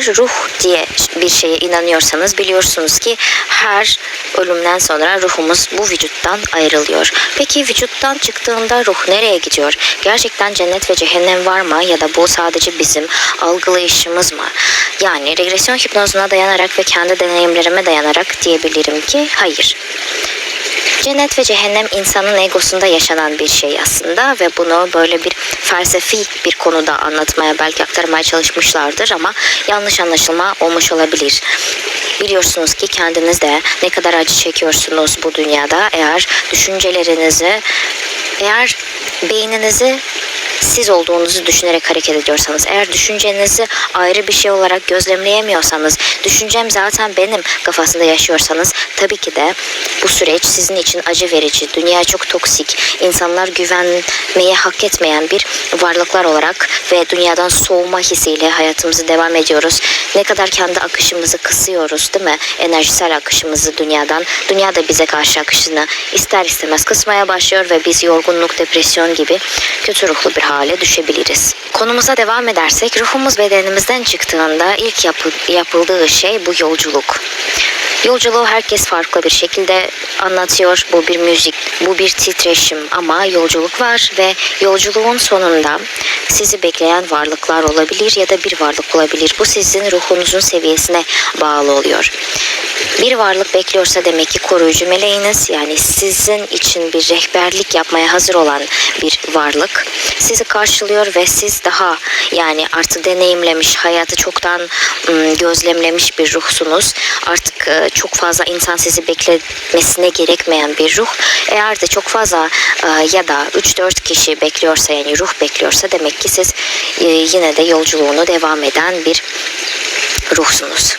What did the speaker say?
ruh diye bir şeye inanıyorsanız biliyorsunuz ki her ölümden sonra ruhumuz bu vücuttan ayrılıyor. Peki vücuttan çıktığında ruh nereye gidiyor? Gerçekten cennet ve cehennem var mı ya da bu sadece bizim algılayışımız mı? Yani regresyon hipnozuna dayanarak ve kendi deneyimlerime dayanarak diyebilirim ki hayır. Cennet ve cehennem insanın egosunda yaşanan bir şey aslında ve bunu böyle bir felsefi bir konuda anlatmaya belki aktarmaya çalışmışlardır ama yanlış anlaşılma olmuş olabilir. Biliyorsunuz ki kendiniz de ne kadar acı çekiyorsunuz bu dünyada eğer düşüncelerinizi eğer beyninizi siz olduğunuzu düşünerek hareket ediyorsanız, eğer düşüncenizi ayrı bir şey olarak gözlemleyemiyorsanız, düşüncem zaten benim kafasında yaşıyorsanız tabii ki de bu süreç sizin için acı verici, dünya çok toksik, insanlar güvenmeyi hak etmeyen bir varlıklar olarak ve dünyadan soğuma hissiyle hayatımızı devam ediyoruz. Ne kadar kendi akışımızı kısıyoruz değil mi? Enerjisel akışımızı dünyadan. Dünya da bize karşı akışını ister istemez kısmaya başlıyor ve biz yorgunluk, depresyon gibi kötü ruhlu bir hale düşebiliriz. Konumuza devam edersek ruhumuz bedenimizden çıktığında ilk yapı- yapıldığı şey bu yolculuk. Yolculuğu herkes farklı bir şekilde anlatıyor. Bu bir müzik, bu bir titreşim ama yolculuk var ve yolculuğun sonunda sizi bekleyen varlıklar olabilir ya da bir varlık olabilir. Bu sizin ruhunuzun seviyesine bağlı oluyor. Bir varlık bekliyorsa demek ki koruyucu meleğiniz yani sizin için bir rehberlik yapmaya hazır olan bir varlık sizi karşılıyor ve siz daha yani artık deneyimlemiş hayatı çoktan gözlemlemiş bir ruhsunuz. Artık e, çok fazla insan sizi beklemesine gerekmeyen bir ruh. Eğer de çok fazla e, ya da 3-4 kişi bekliyorsa yani ruh bekliyorsa demek ki siz e, yine de yolculuğunu devam eden bir ruhsunuz.